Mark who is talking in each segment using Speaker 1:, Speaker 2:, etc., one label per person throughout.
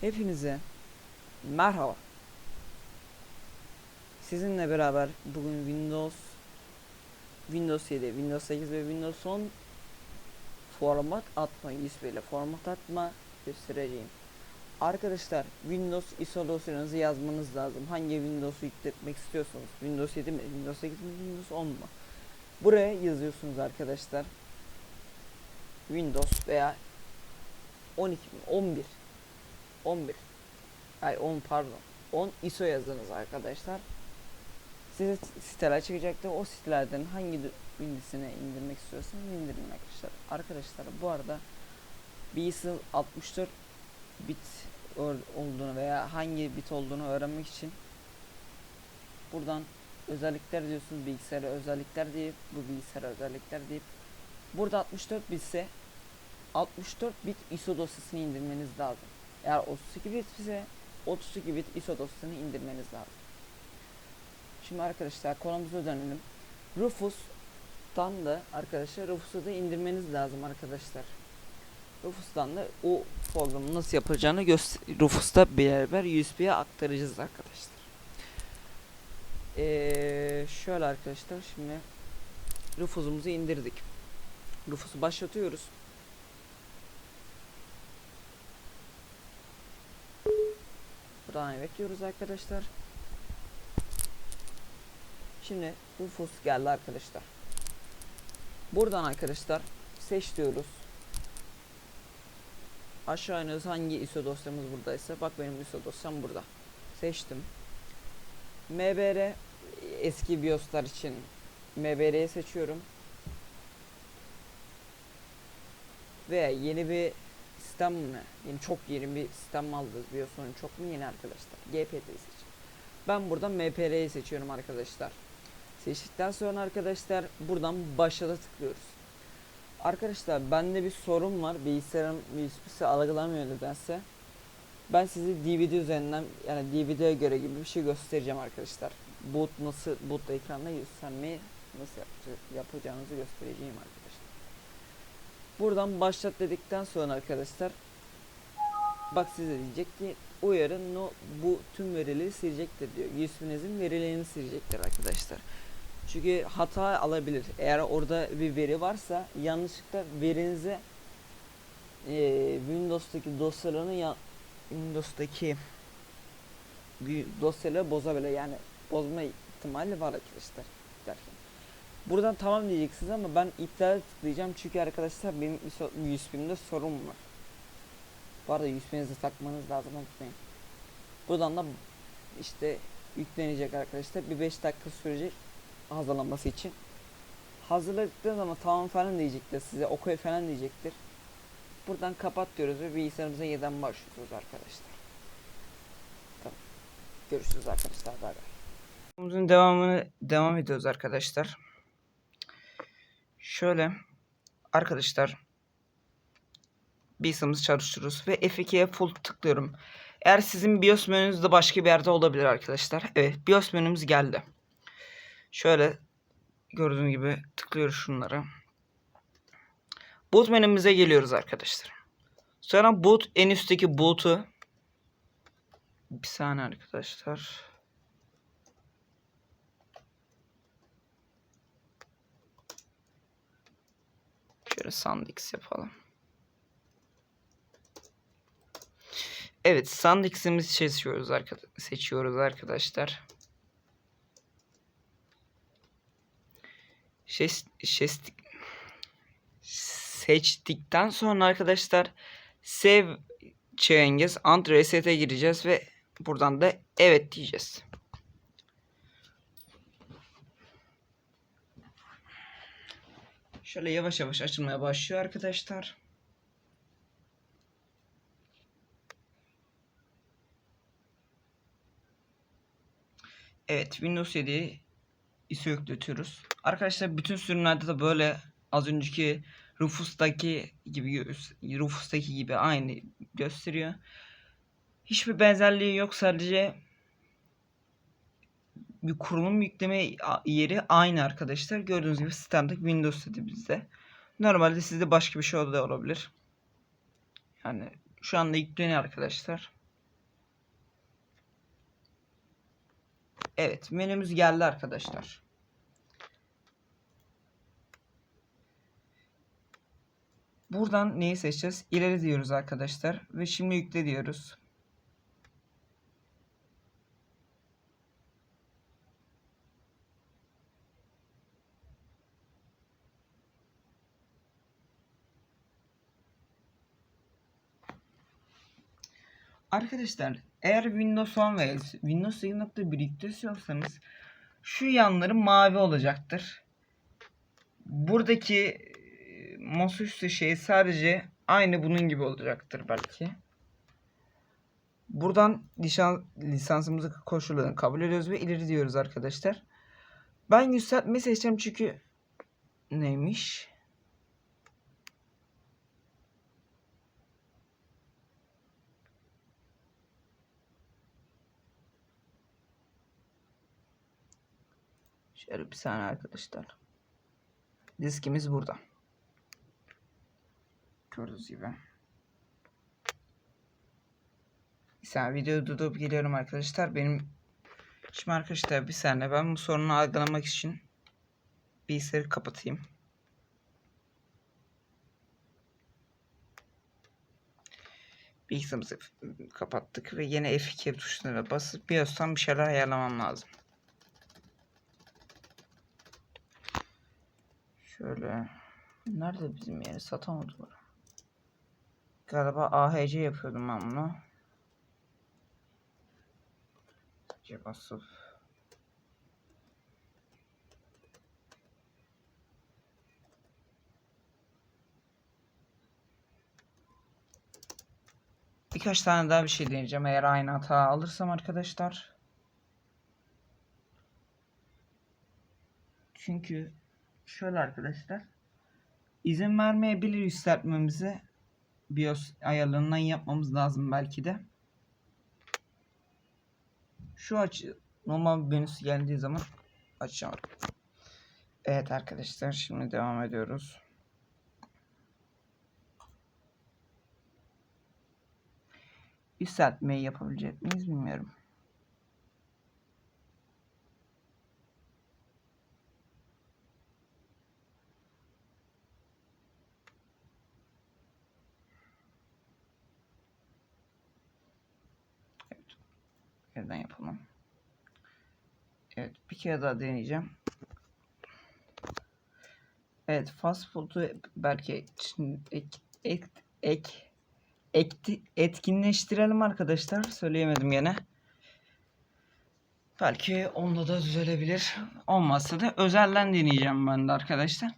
Speaker 1: Hepinize merhaba. Sizinle beraber bugün Windows Windows 7, Windows 8 ve Windows 10 format atma, USB ile format atma göstereceğim. Arkadaşlar Windows ISO dosyanızı yazmanız lazım. Hangi Windows'u yükletmek istiyorsanız. Windows 7 mi, Windows 8 mi, Windows 10 mu? Buraya yazıyorsunuz arkadaşlar. Windows veya 12 mi, 11 11 ay 10 pardon. 10 ISO yazınız arkadaşlar. Size siteler çıkacaktır o sitelerden hangi birisine indirmek istiyorsanız indirin arkadaşlar. Arkadaşlar bu arada bir ISO 64 bit ol- olduğunu veya hangi bit olduğunu öğrenmek için buradan özellikler diyorsunuz bilgisayara özellikler deyip bu bilgisayara özellikler deyip. Burada 64 bitse 64 bit ISO dosyasını indirmeniz lazım. Eğer 32 bit ise 32 bit ISO dosyasını indirmeniz lazım. Şimdi arkadaşlar konumuza dönelim. Rufus'tan da arkadaşlar Rufus'u da indirmeniz lazım arkadaşlar. Rufus'tan da o programı nasıl yapılacağını göster Rufus'ta beraber USB'ye aktaracağız arkadaşlar. Ee, şöyle arkadaşlar şimdi Rufus'umuzu indirdik. Rufus'u başlatıyoruz. Buradan evet diyoruz arkadaşlar. Şimdi Rufus geldi arkadaşlar. Buradan arkadaşlar seç diyoruz. Aşağı iniyoruz hangi ISO dosyamız buradaysa. Bak benim ISO dosyam burada. Seçtim. MBR eski BIOS'lar için MBR'yi seçiyorum. Ve yeni bir sistem mi? Yeni çok yeni bir sistem mi aldınız? BIOS'un çok mu yeni arkadaşlar? GPT'yi seç. Ben buradan MPR'yi seçiyorum arkadaşlar. Seçtikten sonra arkadaşlar buradan başlata tıklıyoruz. Arkadaşlar bende bir sorun var. Bilgisayarım USB'si algılamıyor nedense. Ben size DVD üzerinden yani DVD'ye göre gibi bir şey göstereceğim arkadaşlar. Boot nasıl boot ekranda göstermeyi nasıl yapacağınızı göstereceğim arkadaşlar. Buradan başlat dedikten sonra arkadaşlar bak size diyecek ki uyarın no, bu tüm verileri silecektir diyor. USB'nizin verilerini silecektir arkadaşlar. Çünkü hata alabilir. Eğer orada bir veri varsa yanlışlıkla verinize eee Windows'taki dosyalarını ya Windows'taki dosyaları bozabilir. Yani bozma ihtimali var arkadaşlar derken. Buradan tamam diyeceksiniz ama ben iptal tıklayacağım çünkü arkadaşlar benim ISO USB'imde sorun var. Bu arada USB'nizi takmanız lazım unutmayın. Buradan da işte yüklenecek arkadaşlar. Bir 5 dakika sürecek hazırlanması için. Hazırladıkları zaman tamam falan diyecektir size. Okey falan diyecektir. Buradan kapat diyoruz ve bilgisayarımıza yeniden başlıyoruz arkadaşlar. Tamam. Görüşürüz arkadaşlar. Bay devamını devam ediyoruz arkadaşlar. Şöyle arkadaşlar bilgisayarımızı çalıştırıyoruz ve F2'ye full tıklıyorum. Eğer sizin BIOS menünüz de başka bir yerde olabilir arkadaşlar. Evet BIOS menümüz geldi. Şöyle gördüğünüz gibi tıklıyoruz şunları. Boot menümüze geliyoruz arkadaşlar. Sonra boot en üstteki boot'u bir saniye arkadaşlar. Şöyle SanDisk yapalım. Evet, SanDisk'imizi seçiyoruz, arkadaşlar. seçiyoruz arkadaşlar. Şes, seçtikten sonra arkadaşlar save changes and reset'e gireceğiz ve buradan da evet diyeceğiz. Şöyle yavaş yavaş açılmaya başlıyor arkadaşlar. Evet Windows 7'yi ISO yükletiyoruz. Arkadaşlar bütün sürümlerde de böyle az önceki Rufus'taki gibi Rufus'taki gibi aynı gösteriyor. Hiçbir benzerliği yok sadece bir kurulum yükleme yeri aynı arkadaşlar. Gördüğünüz gibi sistemde Windows dedi bizde. Normalde sizde başka bir şey da olabilir. Yani şu anda yükleniyor arkadaşlar. Evet menümüz geldi arkadaşlar. Buradan neyi seçeceğiz? İleri diyoruz arkadaşlar. Ve şimdi yükle diyoruz. Arkadaşlar eğer Windows 10 ve Windows 8.1 yüklüyorsanız şu yanları mavi olacaktır. Buradaki e, masaüstü şey sadece aynı bunun gibi olacaktır belki. Buradan lisan, lisansımızı koşullarını kabul ediyoruz ve ileri diyoruz arkadaşlar. Ben yükseltmeyi seçeceğim çünkü neymiş? Şöyle bir saniye arkadaşlar. Diskimiz burada. Gördüğünüz gibi. Bir saniye videoyu durdurup geliyorum arkadaşlar. Benim şimdi arkadaşlar bir saniye ben bu sorunu algılamak için bilgisayarı kapatayım. Bilgisayarımızı kapattık ve yine F2 tuşlarına basıp BIOS'tan bir şeyler ayarlamam lazım. Şöyle. Nerede bizim yeri satamadılar. Galiba AHC yapıyordum ben bunu. C basıp. Birkaç tane daha bir şey deneyeceğim eğer aynı hata alırsam arkadaşlar. Çünkü şöyle arkadaşlar. İzin vermeyebilir yükseltmemize. BIOS ayarlarından yapmamız lazım belki de. Şu açı normal menüsü geldiği zaman açacağım. Evet arkadaşlar şimdi devam ediyoruz. Yükseltmeyi yapabilecek miyiz bilmiyorum. Yerden yapalım. Evet bir kere daha deneyeceğim. Evet fast food'u belki ek, ek, ek, ek, etkinleştirelim arkadaşlar. Söyleyemedim yine. Belki onda da düzelebilir. Olmazsa da özelden deneyeceğim ben de arkadaşlar.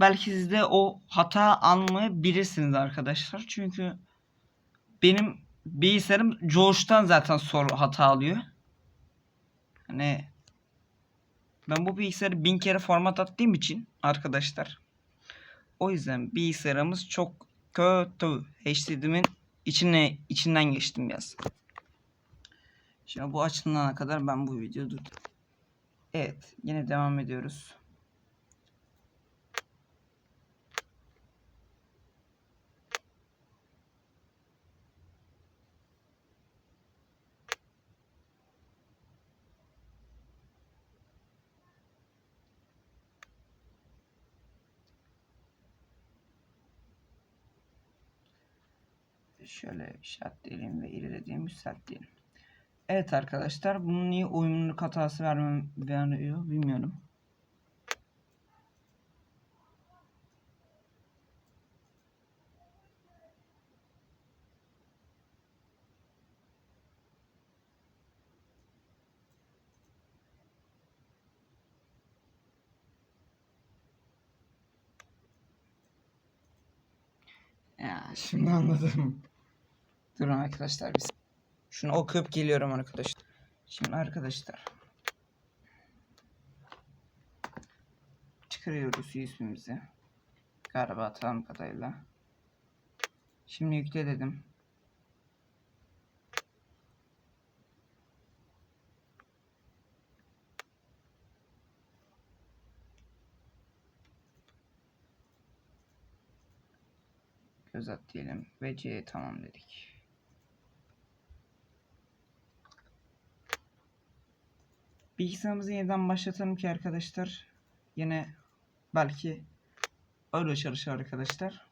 Speaker 1: Belki siz de o hata almayabilirsiniz arkadaşlar. Çünkü benim bilgisayarım George'dan zaten soru hata alıyor. Hani ben bu bilgisayarı bin kere format attığım için arkadaşlar. O yüzden bilgisayarımız çok kötü. HDD'min içine içinden geçtim biraz. Şimdi bu açılana kadar ben bu videoyu durdum. Evet, yine devam ediyoruz. Şöyle işaretleyelim ve ilerlediğim yükseltleyelim. Evet arkadaşlar bunun niye uyumluluk hatası vermem veriyor bilmiyorum. Ya şimdi anladım. Durun arkadaşlar biz. Şunu okuyup geliyorum arkadaşlar. Şimdi arkadaşlar. Çıkarıyoruz ismimizi. Galiba tam kadarıyla. Şimdi yükle dedim. göz at diyelim ve C tamam dedik.
Speaker 2: Bilgisayarımızı yeniden başlatalım ki arkadaşlar. Yine belki öyle çalışır arkadaşlar.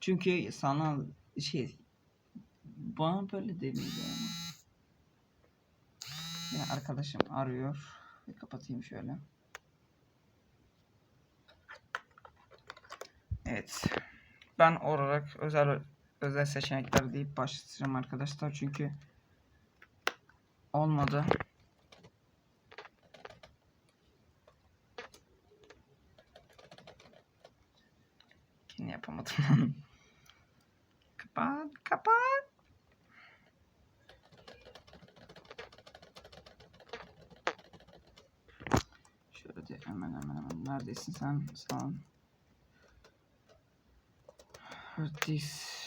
Speaker 2: Çünkü sanal şey bana böyle denildi ama. Yine arkadaşım arıyor. Bir kapatayım şöyle. Evet. Ben olarak özel özel seçenekler deyip başlayacağım arkadaşlar. Çünkü olmadı. Yine yapamadım lan. kapat, kapat. Şöyle de hemen hemen hemen. Neredesin sen? Sağ ol. This.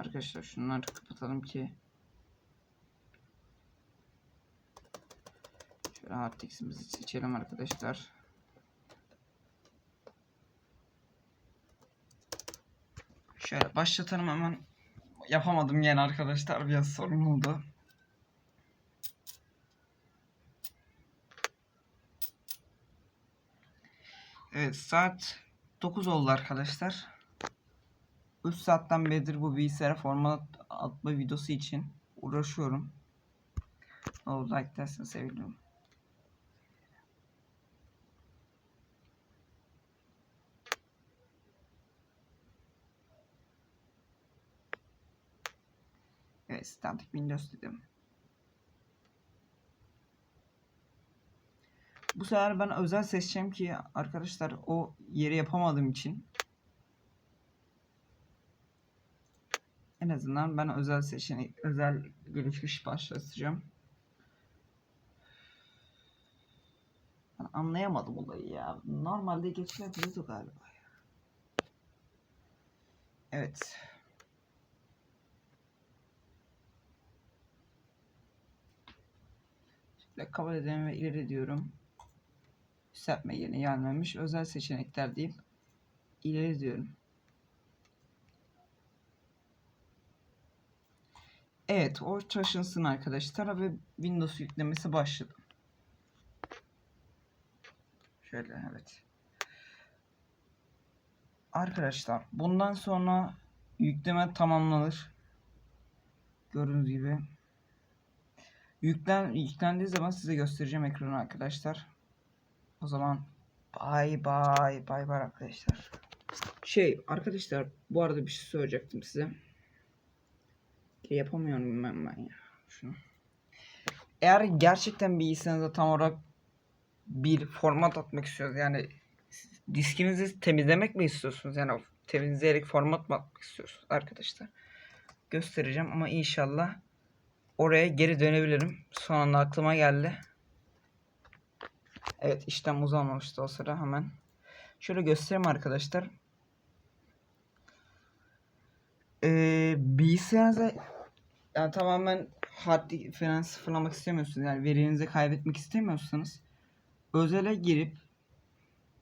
Speaker 2: Arkadaşlar şunları kapatalım ki Harddisk'imizi seçelim arkadaşlar. Şöyle başlatalım hemen. Yapamadım yine arkadaşlar. Biraz sorun oldu. Evet saat 9 oldu arkadaşlar. 3 saatten beridir bu bilgisayara format atma videosu için uğraşıyorum. Ne olur like derseniz sevinirim. Evet, Static Windows dedim. Bu sefer ben özel seçeceğim ki arkadaşlar o yeri yapamadığım için en azından ben özel seçenek özel gelişmiş başlatacağım. Ben anlayamadım olayı ya. Normalde geçilebiliyordu galiba. Evet. Şöyle kabul edelim ve ileri diyorum. Yükseltme yeni gelmemiş. Özel seçenekler deyip ileri diyorum. Evet o taşınsın arkadaşlar ve Windows yüklemesi başladı. Şöyle evet. Arkadaşlar bundan sonra yükleme tamamlanır. Gördüğünüz gibi. Yüklen, yüklendiği zaman size göstereceğim ekranı arkadaşlar. O zaman bay bay bay bay arkadaşlar. Şey arkadaşlar bu arada bir şey söyleyecektim size. Yapamıyorum ben, ben ya. Şunu. Eğer gerçekten bilgisayarınıza tam olarak bir format atmak istiyorsunuz yani diskinizi temizlemek mi istiyorsunuz yani temizleyerek format mı atmak istiyorsunuz arkadaşlar göstereceğim ama inşallah oraya geri dönebilirim. Son anda aklıma geldi. Evet işlem uzanmamıştı o sıra hemen. Şöyle göstereyim arkadaşlar. Ee, bilgisayarınıza yani tamamen hard disk falan sıfırlamak istemiyorsunuz. Yani verinizi kaybetmek istemiyorsanız özele girip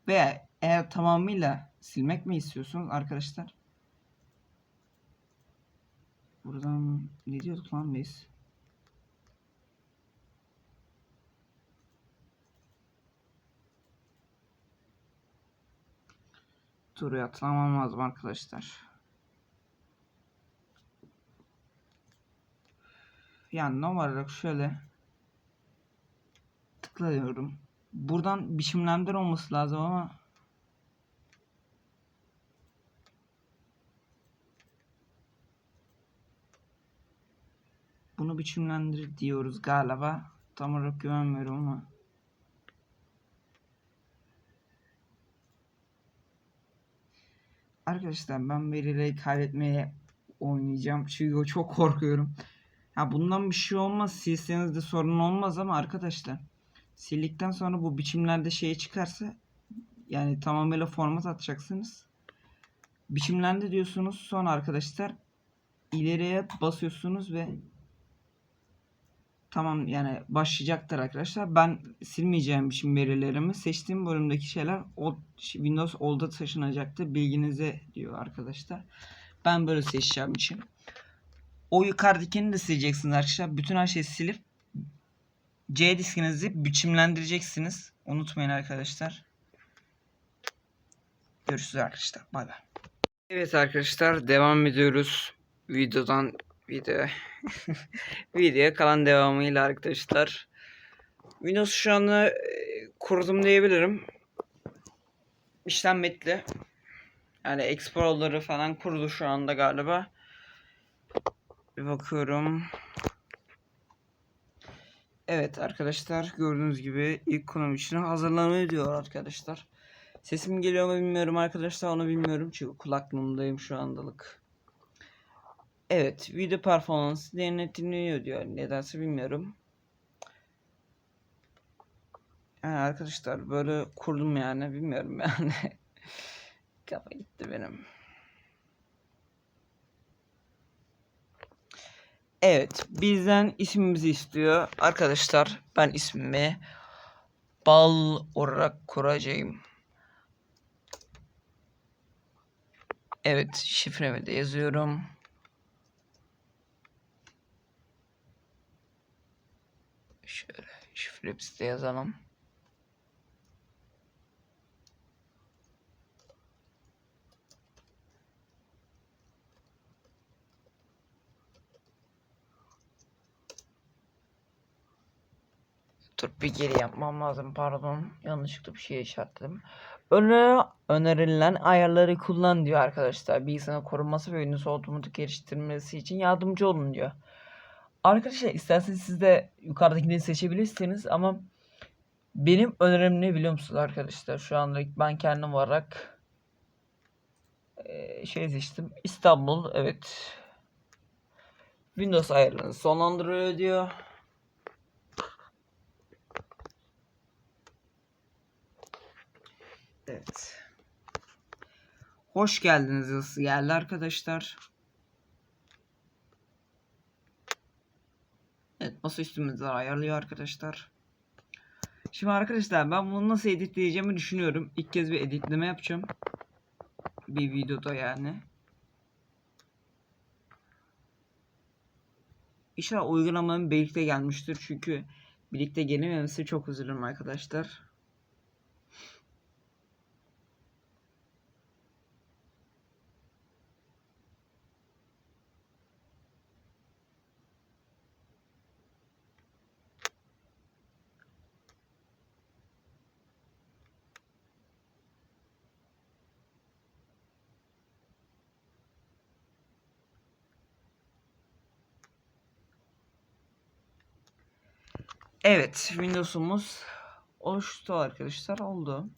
Speaker 2: veya eğer tamamıyla silmek mi istiyorsunuz arkadaşlar? Buradan ne diyorduk lan biz? Turu atlamam lazım arkadaşlar. Yani normal olarak şöyle tıklıyorum. Buradan biçimlendir olması lazım ama bunu biçimlendir diyoruz galiba. Tam olarak güvenmiyorum ama. Arkadaşlar ben verileri kaybetmeye oynayacağım. Çünkü çok korkuyorum. Ha bundan bir şey olmaz. Silseniz de sorun olmaz ama arkadaşlar sildikten sonra bu biçimlerde şey çıkarsa yani tamamıyla format atacaksınız. Biçimlendi diyorsunuz. Sonra arkadaşlar ileriye basıyorsunuz ve tamam yani başlayacaktır arkadaşlar. Ben silmeyeceğim biçim verilerimi. Seçtiğim bölümdeki şeyler o Windows Old'a taşınacaktır. Bilginize diyor arkadaşlar. Ben böyle seçeceğim için. O yukarıdakini de sileceksiniz arkadaşlar. Bütün her şeyi silip C diskinizi biçimlendireceksiniz. Unutmayın arkadaşlar. Görüşürüz arkadaşlar. Bay bay. Evet arkadaşlar devam ediyoruz. Videodan video videoya kalan devamıyla arkadaşlar. Windows şu anda e, kurdum diyebilirim. İşlem bitti. Yani Explorer'ları falan kurdu şu anda galiba. Bir bakıyorum. Evet arkadaşlar gördüğünüz gibi ilk konum için hazırlanıyor diyor arkadaşlar. Sesim geliyor mu bilmiyorum arkadaşlar onu bilmiyorum çünkü kulaklığımdayım şu andalık. Evet video performansı denetliyor diyor nedense bilmiyorum. Yani arkadaşlar böyle kurdum yani bilmiyorum yani. Kafa gitti benim. Evet, bizden ismimizi istiyor. Arkadaşlar, ben ismimi bal olarak kuracağım. Evet, şifremi de yazıyorum. Şöyle şifremizi de yazalım. Dur bir geri yapmam lazım pardon. Yanlışlıkla bir şey işaretledim. Öneri, önerilen ayarları kullan diyor arkadaşlar. Bilgisayarın korunması ve Windows otomatik geliştirmesi için yardımcı olun diyor. Arkadaşlar isterseniz siz de yukarıdakileri seçebilirsiniz ama benim önerim ne biliyor musunuz arkadaşlar? Şu anda ben kendim olarak şey seçtim. İstanbul evet. Windows ayarlarını sonlandırıyor diyor. Evet. Hoş geldiniz geldi arkadaşlar. Evet masa üstümüzde ayarlıyor arkadaşlar. Şimdi arkadaşlar ben bunu nasıl editleyeceğimi düşünüyorum. İlk kez bir editleme yapacağım. Bir videoda yani. İnşallah uygulamanın birlikte gelmiştir. Çünkü birlikte gelememesi çok üzülürüm arkadaşlar. Evet, Windows'umuz oluştu arkadaşlar. Oldu.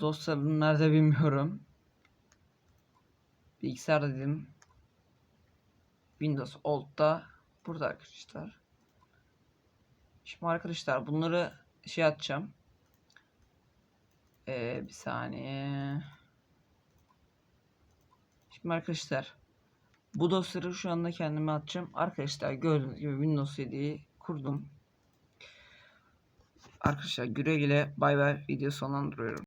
Speaker 2: Dosyalarım nerede bilmiyorum. Bilgisayar dedim. Windows Old'da burada arkadaşlar. Şimdi arkadaşlar bunları şey atacağım. Ee, bir saniye. Şimdi arkadaşlar bu dosyaları şu anda kendime atacağım. Arkadaşlar gördüğünüz gibi Windows 7'yi kurdum. Arkadaşlar güle güle bay bay video sonlandırıyorum.